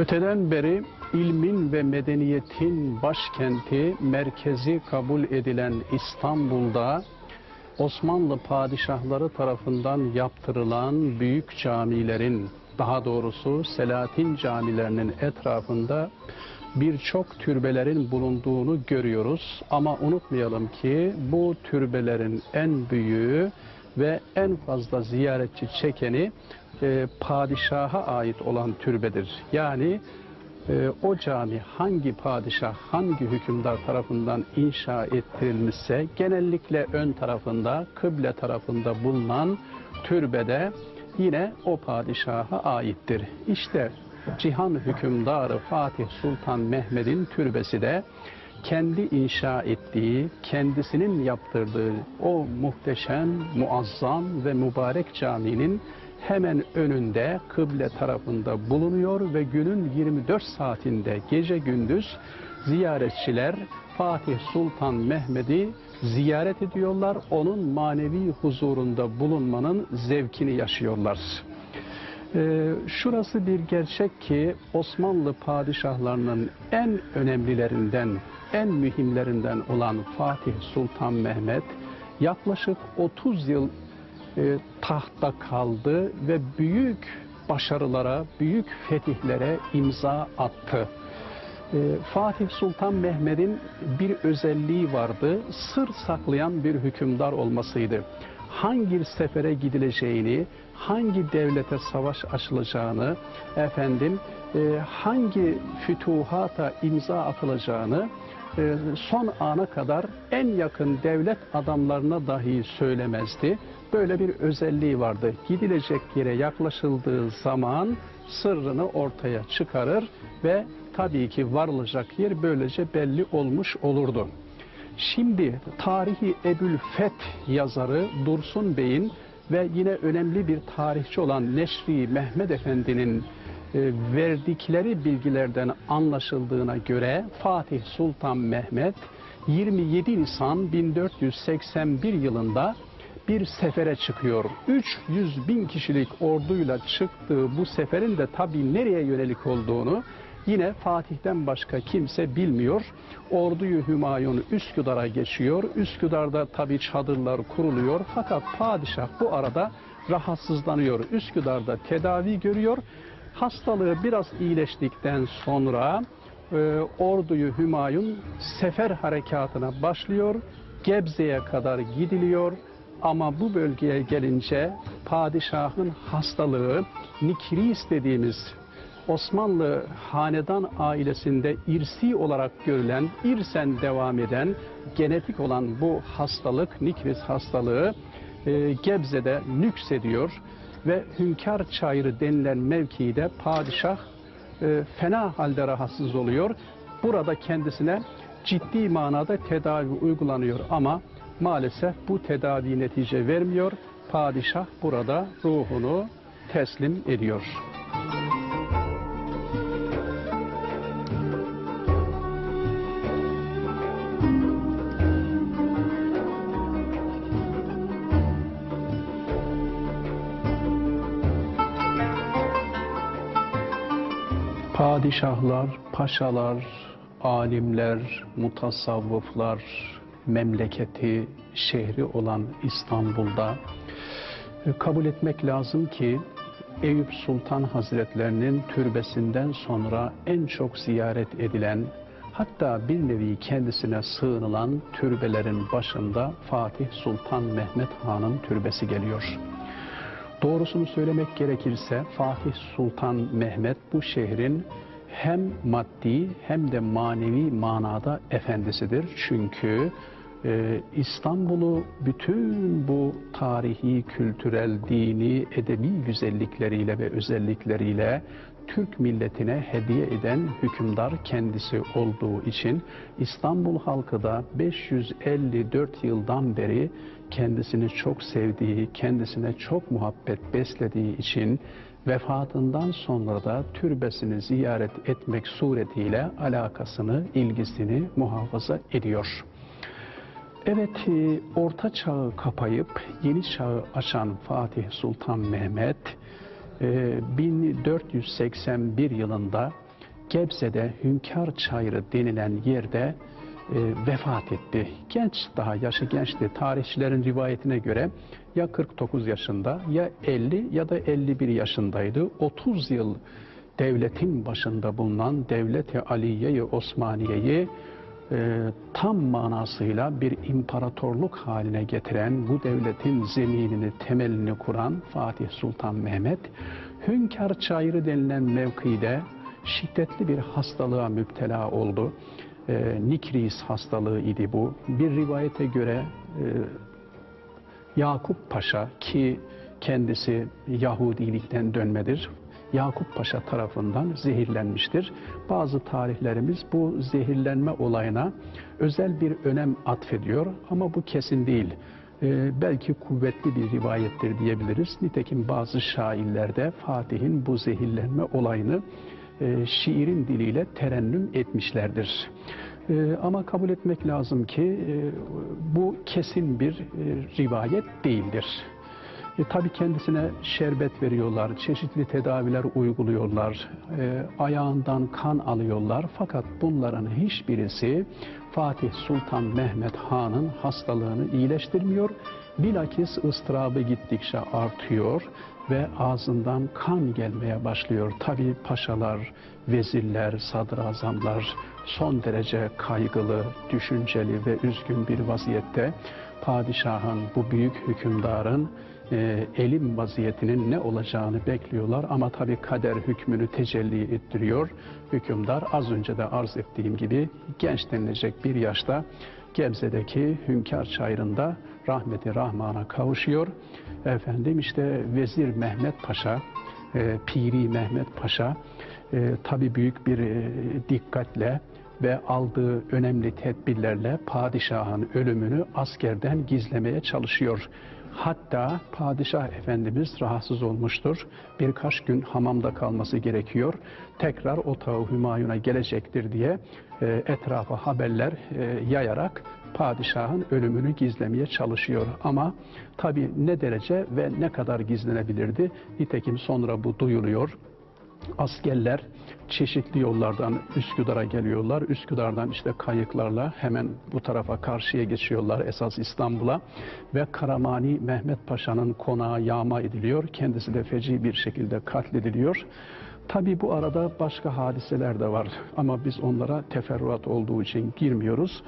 Öteden beri ilmin ve medeniyetin başkenti, merkezi kabul edilen İstanbul'da Osmanlı padişahları tarafından yaptırılan büyük camilerin, daha doğrusu Selahattin camilerinin etrafında birçok türbelerin bulunduğunu görüyoruz. Ama unutmayalım ki bu türbelerin en büyüğü ve en fazla ziyaretçi çekeni e, padişaha ait olan türbedir. Yani e, o cami hangi padişah, hangi hükümdar tarafından inşa ettirilmişse genellikle ön tarafında, kıble tarafında bulunan türbede yine o padişaha aittir. İşte cihan hükümdarı Fatih Sultan Mehmet'in türbesi de kendi inşa ettiği, kendisinin yaptırdığı o muhteşem, muazzam ve mübarek caminin hemen önünde kıble tarafında bulunuyor ve günün 24 saatinde gece gündüz ziyaretçiler Fatih Sultan Mehmet'i ziyaret ediyorlar. Onun manevi huzurunda bulunmanın zevkini yaşıyorlar. Ee, şurası bir gerçek ki Osmanlı padişahlarının en önemlilerinden, en mühimlerinden olan Fatih Sultan Mehmet yaklaşık 30 yıl e, tahtta kaldı ve büyük başarılara, büyük fetihlere imza attı. E, Fatih Sultan Mehmet'in bir özelliği vardı, sır saklayan bir hükümdar olmasıydı. Hangi sefere gidileceğini, hangi devlete savaş açılacağını, efendim e, hangi fütuhata imza atılacağını son ana kadar en yakın devlet adamlarına dahi söylemezdi. Böyle bir özelliği vardı. Gidilecek yere yaklaşıldığı zaman sırrını ortaya çıkarır ve tabii ki varılacak yer böylece belli olmuş olurdu. Şimdi tarihi Ebül Feth yazarı Dursun Bey'in ve yine önemli bir tarihçi olan Neşri Mehmet Efendi'nin verdikleri bilgilerden anlaşıldığına göre Fatih Sultan Mehmet 27 Nisan 1481 yılında bir sefere çıkıyor. 300 bin kişilik orduyla çıktığı bu seferin de tabii nereye yönelik olduğunu yine Fatih'ten başka kimse bilmiyor. Orduyu Hümayun Üsküdar'a geçiyor. Üsküdar'da tabii çadırlar kuruluyor. Fakat padişah bu arada rahatsızlanıyor. Üsküdar'da tedavi görüyor. Hastalığı biraz iyileştikten sonra e, orduyu Hümayun sefer harekatına başlıyor. Gebze'ye kadar gidiliyor. Ama bu bölgeye gelince padişahın hastalığı Nikris dediğimiz Osmanlı hanedan ailesinde irsi olarak görülen, irsen devam eden, genetik olan bu hastalık, Nikris hastalığı e, Gebze'de nüksediyor ve Hünkar Çayırı denilen mevkide padişah e, fena halde rahatsız oluyor. Burada kendisine ciddi manada tedavi uygulanıyor ama maalesef bu tedavi netice vermiyor. Padişah burada ruhunu teslim ediyor. Padişahlar, paşalar, alimler, mutasavvıflar, memleketi, şehri olan İstanbul'da e, kabul etmek lazım ki Eyüp Sultan Hazretlerinin türbesinden sonra en çok ziyaret edilen hatta bir nevi kendisine sığınılan türbelerin başında Fatih Sultan Mehmet Han'ın türbesi geliyor. Doğrusunu söylemek gerekirse Fatih Sultan Mehmet bu şehrin hem maddi hem de manevi manada efendisidir. Çünkü e, İstanbul'u bütün bu tarihi, kültürel, dini, edebi güzellikleriyle ve özellikleriyle Türk milletine hediye eden hükümdar kendisi olduğu için İstanbul halkı da 554 yıldan beri kendisini çok sevdiği, kendisine çok muhabbet beslediği için vefatından sonra da türbesini ziyaret etmek suretiyle alakasını, ilgisini muhafaza ediyor. Evet, e, orta çağı kapayıp yeni çağı açan Fatih Sultan Mehmet 1481 yılında Gebze'de Hünkar Çayırı denilen yerde e, vefat etti. Genç daha yaşı gençti. Tarihçilerin rivayetine göre ya 49 yaşında ya 50 ya da 51 yaşındaydı. 30 yıl devletin başında bulunan Devlet-i Aliye-i Osmaniye'yi e, tam manasıyla bir imparatorluk haline getiren, bu devletin zeminini, temelini kuran Fatih Sultan Mehmet, Hünkar Çayırı denilen mevkide şiddetli bir hastalığa müptela oldu. E, Nikris hastalığı idi bu. Bir rivayete göre e, Yakup Paşa ki kendisi Yahudilikten dönmedir. Yakup Paşa tarafından zehirlenmiştir. Bazı tarihlerimiz bu zehirlenme olayına özel bir önem atfediyor ama bu kesin değil. Ee, belki kuvvetli bir rivayettir diyebiliriz. Nitekim bazı şairlerde Fatih'in bu zehirlenme olayını e, şiirin diliyle terennüm etmişlerdir. E, ama kabul etmek lazım ki e, bu kesin bir e, rivayet değildir. E, tabii kendisine şerbet veriyorlar, çeşitli tedaviler uyguluyorlar, e, ayağından kan alıyorlar. Fakat bunların hiçbirisi Fatih Sultan Mehmet Han'ın hastalığını iyileştirmiyor. Bilakis ıstırabı gittikçe artıyor ve ağzından kan gelmeye başlıyor. Tabii paşalar, vezirler, sadrazamlar son derece kaygılı, düşünceli ve üzgün bir vaziyette padişahın, bu büyük hükümdarın e, elim vaziyetinin ne olacağını bekliyorlar ama tabi kader hükmünü tecelli ettiriyor. Hükümdar az önce de arz ettiğim gibi genç denilecek bir yaşta Gebze'deki Hünkar Çayırı'nda rahmeti Rahman'a kavuşuyor. Efendim işte Vezir Mehmet Paşa, e, Piri Mehmet Paşa e, tabi büyük bir e, dikkatle ve aldığı önemli tedbirlerle padişahın ölümünü askerden gizlemeye çalışıyor. Hatta padişah efendimiz rahatsız olmuştur. Birkaç gün hamamda kalması gerekiyor. Tekrar otağı Hümayun'a gelecektir diye e, etrafa haberler e, yayarak padişahın ölümünü gizlemeye çalışıyor. Ama tabi ne derece ve ne kadar gizlenebilirdi? Nitekim sonra bu duyuluyor askerler çeşitli yollardan Üsküdar'a geliyorlar. Üsküdar'dan işte kayıklarla hemen bu tarafa karşıya geçiyorlar esas İstanbul'a ve Karamani Mehmet Paşa'nın konağı yağma ediliyor. Kendisi de feci bir şekilde katlediliyor. Tabi bu arada başka hadiseler de var ama biz onlara teferruat olduğu için girmiyoruz.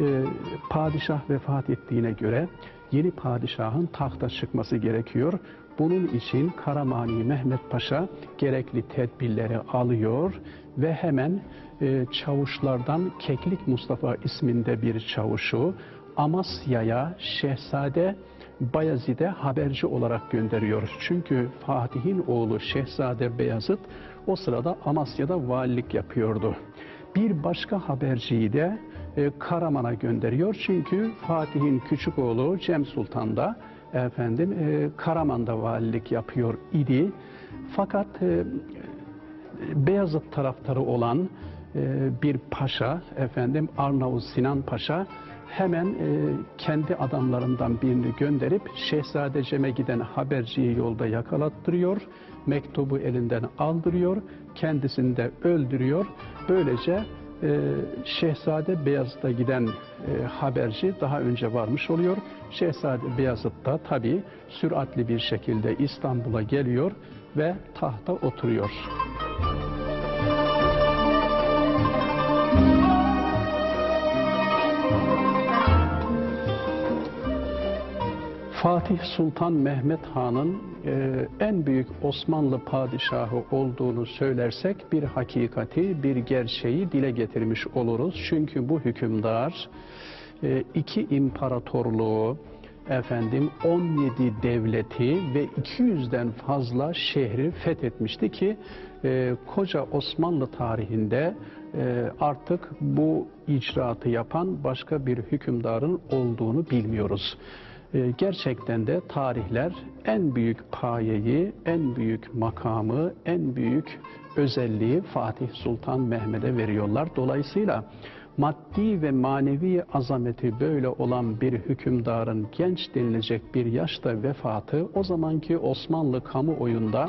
Ee, padişah vefat ettiğine göre yeni padişahın tahta çıkması gerekiyor. Bunun için Karamani Mehmet Paşa gerekli tedbirleri alıyor ve hemen e, çavuşlardan Keklik Mustafa isminde bir çavuşu Amasya'ya Şehzade Bayezid'e haberci olarak gönderiyor. Çünkü Fatih'in oğlu Şehzade Beyazıt o sırada Amasya'da valilik yapıyordu. Bir başka haberciyi de e, Karaman'a gönderiyor. Çünkü Fatih'in küçük oğlu Cem Sultan da efendim e, Karaman'da valilik yapıyor idi. Fakat e, Beyazıt taraftarı olan e, bir paşa efendim Arnavut Sinan Paşa hemen e, kendi adamlarından birini gönderip Şehzade Cem'e giden haberciyi yolda yakalattırıyor. Mektubu elinden aldırıyor. Kendisini de öldürüyor. Böylece e, Şehzade Beyazıt'a giden e, haberci daha önce varmış oluyor. Şehzade Beyazıt da tabi süratli bir şekilde İstanbul'a geliyor ve tahta oturuyor. Fatih Sultan Mehmet Han'ın e, en büyük Osmanlı padişahı olduğunu söylersek bir hakikati, bir gerçeği dile getirmiş oluruz. Çünkü bu hükümdar e, iki imparatorluğu, efendim 17 devleti ve 200'den fazla şehri fethetmişti ki e, koca Osmanlı tarihinde e, artık bu icraatı yapan başka bir hükümdarın olduğunu bilmiyoruz. E, gerçekten de tarihler en büyük payeyi, en büyük makamı, en büyük özelliği Fatih Sultan Mehmet'e veriyorlar. Dolayısıyla maddi ve manevi azameti böyle olan bir hükümdarın genç denilecek bir yaşta vefatı o zamanki Osmanlı kamuoyunda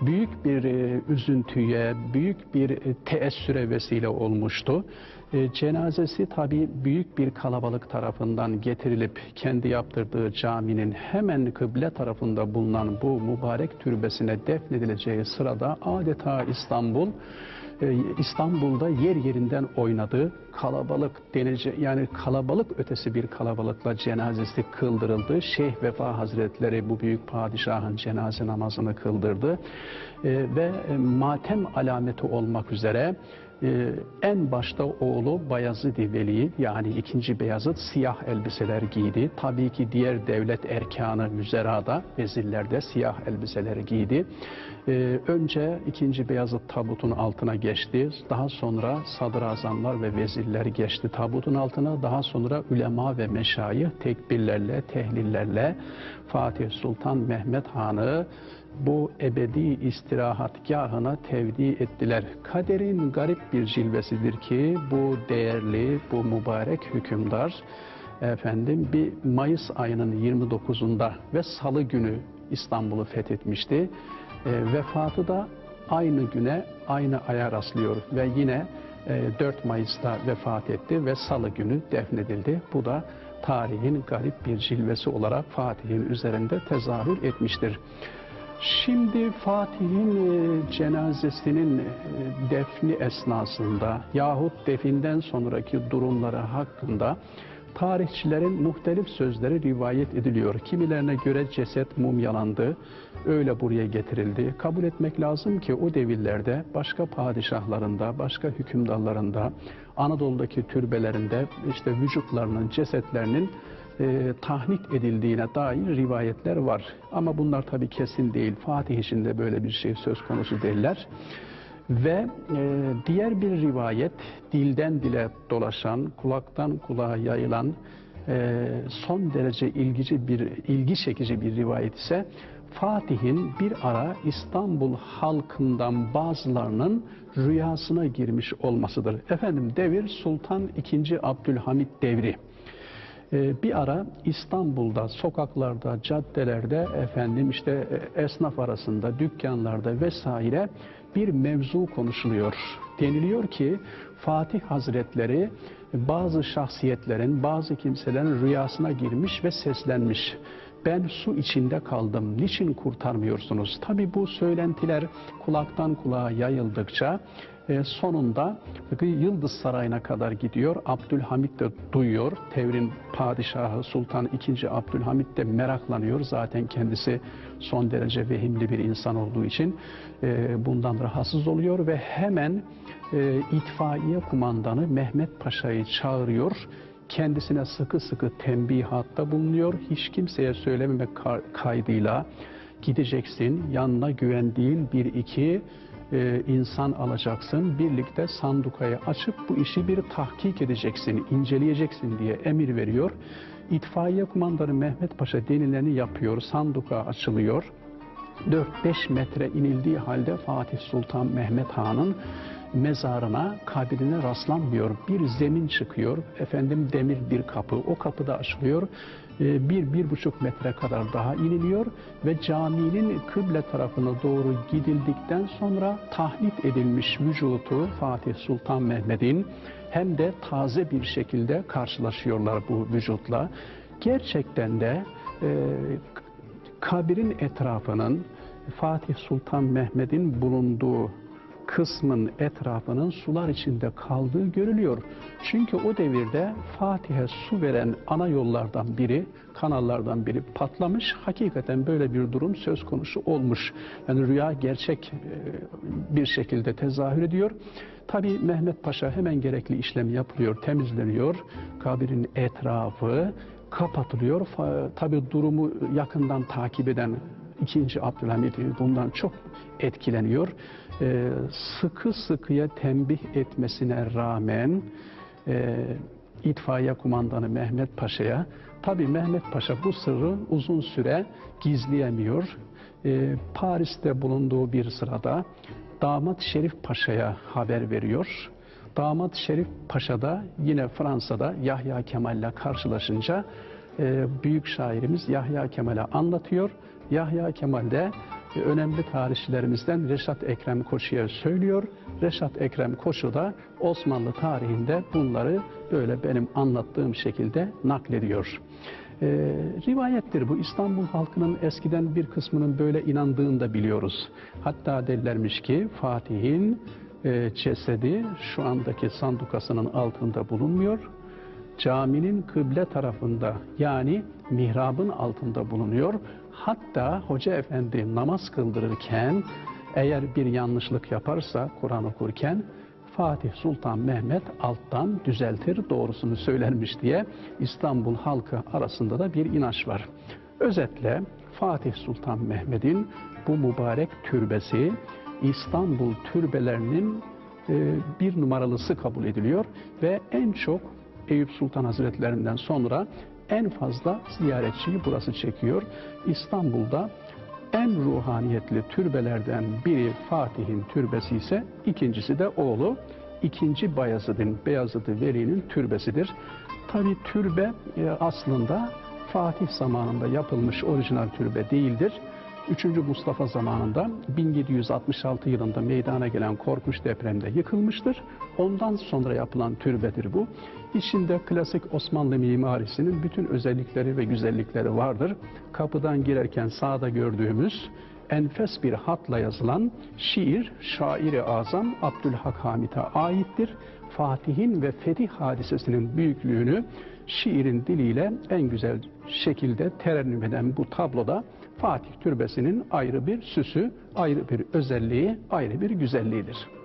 büyük bir e, üzüntüye, büyük bir e, teessüre vesile olmuştu. E, cenazesi tabi büyük bir kalabalık tarafından getirilip kendi yaptırdığı caminin hemen kıble tarafında bulunan bu mübarek türbesine defnedileceği sırada adeta İstanbul e, İstanbul'da yer yerinden oynadı. Kalabalık denice yani kalabalık ötesi bir kalabalıkla cenazesi kıldırıldı. Şeyh Vefa Hazretleri bu büyük padişahın cenaze namazını kıldırdı. E, ve e, matem alameti olmak üzere e, en başta oğlu Bayezid Veli yani ikinci Beyazıt siyah elbiseler giydi. Tabii ki diğer devlet erkanı müzerada vezirlerde siyah elbiseler giydi. E, önce ikinci Beyazıt tabutun altına geçti. Daha sonra sadrazamlar ve vezirler geçti tabutun altına. Daha sonra ulema ve meşayih tekbirlerle, tehlillerle Fatih Sultan Mehmet Han'ı bu ebedi istirahatgahına tevdi ettiler. Kaderin garip bir cilvesidir ki bu değerli, bu mübarek hükümdar efendim bir Mayıs ayının 29'unda ve Salı günü İstanbul'u fethetmişti. E, vefatı da aynı güne, aynı aya rastlıyor ve yine e, 4 Mayıs'ta vefat etti ve Salı günü defnedildi. Bu da tarihin garip bir cilvesi olarak Fatih'in üzerinde tezahür etmiştir. Şimdi Fatih'in e, cenazesinin e, defni esnasında yahut definden sonraki durumları hakkında tarihçilerin muhtelif sözleri rivayet ediliyor. Kimilerine göre ceset mumyalandı, öyle buraya getirildi. Kabul etmek lazım ki o devirlerde başka padişahlarında, başka hükümdarlarında, Anadolu'daki türbelerinde işte vücutlarının, cesetlerinin e, tahnit edildiğine dair rivayetler var. Ama bunlar tabi kesin değil. Fatih için de böyle bir şey söz konusu değiller. Ve e, diğer bir rivayet dilden dile dolaşan, kulaktan kulağa yayılan e, son derece ilgici bir ilgi çekici bir rivayet ise Fatih'in bir ara İstanbul halkından bazılarının rüyasına girmiş olmasıdır. Efendim devir Sultan II. Abdülhamit devri. Ee, bir ara İstanbul'da, sokaklarda, caddelerde efendim işte e, esnaf arasında, dükkanlarda vesaire bir mevzu konuşuluyor. Deniliyor ki Fatih Hazretleri bazı şahsiyetlerin, bazı kimselerin rüyasına girmiş ve seslenmiş. Ben su içinde kaldım, niçin kurtarmıyorsunuz? Tabi bu söylentiler kulaktan kulağa yayıldıkça e, sonunda Yıldız Sarayı'na kadar gidiyor. Abdülhamit de duyuyor. Tevrin padişahı Sultan II. Abdülhamit de meraklanıyor. Zaten kendisi son derece vehimli bir insan olduğu için e, bundan rahatsız oluyor ve hemen e, itfaiye kumandanı Mehmet Paşa'yı çağırıyor kendisine sıkı sıkı tembihatta bulunuyor. Hiç kimseye söylememek kaydıyla gideceksin. Yanına güvendiğin bir iki e, insan alacaksın. Birlikte sandukayı açıp bu işi bir tahkik edeceksin, inceleyeceksin diye emir veriyor. İtfaiye kumandanı Mehmet Paşa denileni yapıyor. Sanduka açılıyor. 4-5 metre inildiği halde Fatih Sultan Mehmet Han'ın mezarına, kabrine rastlanmıyor. Bir zemin çıkıyor, efendim demir bir kapı, o kapı da açılıyor. Ee, bir, bir buçuk metre kadar daha iniliyor ve caminin kıble tarafına doğru gidildikten sonra tahnit edilmiş vücutu Fatih Sultan Mehmet'in hem de taze bir şekilde karşılaşıyorlar bu vücutla. Gerçekten de e, kabirin etrafının Fatih Sultan Mehmet'in bulunduğu kısmın etrafının sular içinde kaldığı görülüyor. Çünkü o devirde Fatih'e su veren ana yollardan biri, kanallardan biri patlamış. Hakikaten böyle bir durum söz konusu olmuş. Yani rüya gerçek e, bir şekilde tezahür ediyor. Tabi Mehmet Paşa hemen gerekli işlem yapılıyor, temizleniyor. Kabirin etrafı kapatılıyor. Tabi durumu yakından takip eden ikinci Abdülhamit bundan çok etkileniyor. Ee, sıkı sıkıya tembih etmesine rağmen e, itfaiye kumandanı Mehmet Paşa'ya tabi Mehmet Paşa bu sırrı uzun süre gizleyemiyor. Ee, Paris'te bulunduğu bir sırada Damat Şerif Paşa'ya haber veriyor. Damat Şerif Paşa da yine Fransa'da Yahya Kemal'le karşılaşınca e, büyük şairimiz Yahya Kemal'e anlatıyor. Yahya Kemal de e, önemli tarihçilerimizden Reşat Ekrem Koçu'ya söylüyor. Reşat Ekrem Koçu da Osmanlı tarihinde bunları böyle benim anlattığım şekilde naklediyor. Ee, rivayettir bu. İstanbul halkının eskiden bir kısmının böyle inandığını da biliyoruz. Hatta derlermiş ki Fatih'in e, cesedi şu andaki sandukasının altında bulunmuyor. Caminin kıble tarafında yani mihrabın altında bulunuyor. Hatta Hoca Efendi namaz kıldırırken eğer bir yanlışlık yaparsa Kur'an okurken Fatih Sultan Mehmet alttan düzeltir doğrusunu söylermiş diye İstanbul halkı arasında da bir inanç var. Özetle Fatih Sultan Mehmet'in bu mübarek türbesi İstanbul türbelerinin e, bir numaralısı kabul ediliyor ve en çok Eyüp Sultan Hazretlerinden sonra en fazla ziyaretçiyi burası çekiyor. İstanbul'da en ruhaniyetli türbelerden biri Fatih'in türbesi ise ikincisi de oğlu ikinci Bayezid'in Beyazıt-ı Veli'nin türbesidir. Tabi türbe e, aslında Fatih zamanında yapılmış orijinal türbe değildir. 3. Mustafa zamanında 1766 yılında meydana gelen korkunç depremde yıkılmıştır. Ondan sonra yapılan türbedir bu. İçinde klasik Osmanlı mimarisinin bütün özellikleri ve güzellikleri vardır. Kapıdan girerken sağda gördüğümüz enfes bir hatla yazılan şiir şairi azam Abdülhak Hamit'e aittir. Fatih'in ve fetih hadisesinin büyüklüğünü şiirin diliyle en güzel şekilde terennüm eden bu tabloda Fatih Türbesi'nin ayrı bir süsü, ayrı bir özelliği, ayrı bir güzelliğidir.